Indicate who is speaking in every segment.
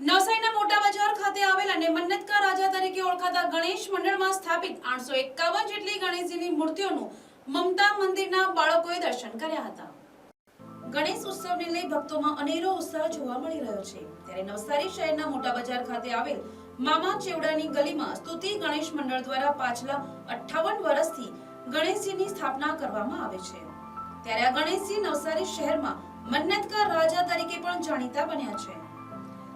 Speaker 1: નવસારીના મોટા બજાર ખાતે આવેલ અને મન્નતકા રાજા તરીકે ઓળખાતા ગણેશ મંડળમાં સ્થાપિત આઠસો એકાવન જેટલી ગણેશજીની મૂર્તિઓનું મમતા મંદિરના બાળકોએ દર્શન કર્યા હતા. ગણેશ ઉત્સવને લઈ ભક્તોમાં અનેરો ઉત્સાહ જોવા મળી રહ્યો છે. ત્યારે નવસારી શહેરના મોટા બજાર ખાતે આવેલ મામા ચેવડાની ગલીમાં સ્તુતિ ગણેશ મંડળ દ્વારા પાછલા અઠ્ઠાવન વર્ષથી ગણેશજીની સ્થાપના કરવામાં આવે છે. ત્યારે આ ગણેશજી નવસારી શહેરમાં મન્નતકા રાજા તરીકે પણ જાણીતા બન્યા છે.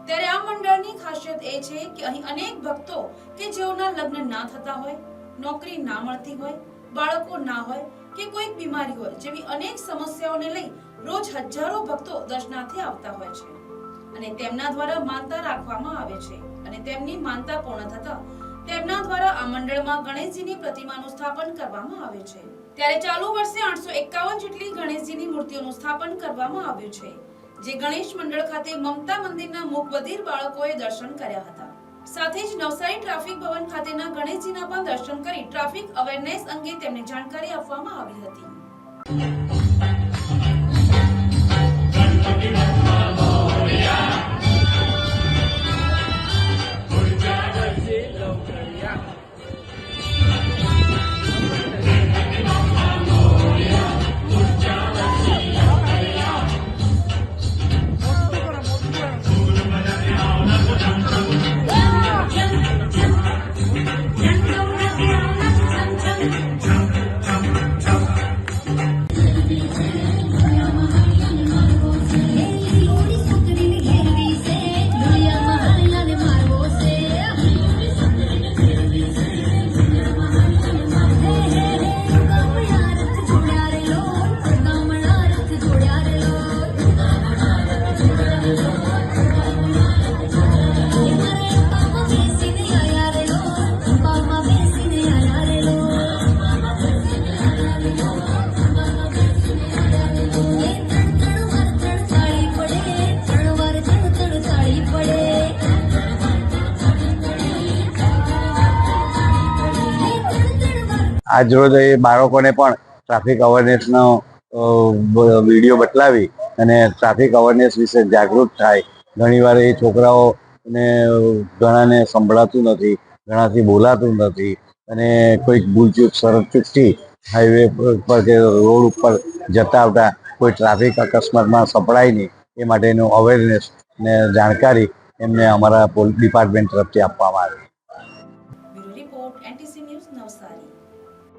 Speaker 1: ત્યારે આ મંડળની ખાસિયત એ છે કે અહીં અનેક ભક્તો કે જેઓના લગ્ન ના થતા હોય, નોકરી ના મળતી હોય, બાળકો ના હોય કે કોઈક બીમારી હોય જેવી અનેક સમસ્યાઓને લઈ રોજ હજારો ભક્તો દર્શનાર્થે આવતા હોય છે. અને તેમના દ્વારા માનતા રાખવામાં આવે છે અને તેમની માનતા પૂર્ણ થતા તેમના દ્વારા આ મંડળમાં ગણેશજીની પ્રતિમાનું સ્થાપન કરવામાં આવે છે. ત્યારે ચાલુ વર્ષે આઠસો એકાવન જેટલી ગણેશજીની મૂર્તિઓનું સ્થાપન કરવામાં આવ્યું છે. જે ગણેશ મંડળ ખાતે મમતા મંદિરના મૂક બધિર બાળકોએ દર્શન કર્યા હતા. સાથે જ નવસારી ટ્રાફિક ભવન ખાતેના ગણેશજીના પણ દર્શન કરી ટ્રાફિક અવેરનેસ અંગે તેમને જાણકારી આપવામાં આવી હતી.
Speaker 2: આજરોજ એ બાળકોને પણ ટ્રાફિક અવેરનેસનો વીડિયો બતલાવી અને ટ્રાફિક અવેરનેસ વિશે જાગૃત થાય. ઘણીવાર એ છોકરાઓને ઘણાને સંભળાતું નથી, ઘણાથી બોલાતું નથી અને કોઈક ભૂલચૂક સરચૂકથી હાઈવે પર કે રોડ ઉપર જતા આવતા કોઈ ટ્રાફિક અકસ્માતમાં સપડાય નહીં, એ માટેનું અવેરનેસ ને જાણકારી એમને અમારા ડિપાર્ટમેન્ટ તરફથી આપવામાં આવે.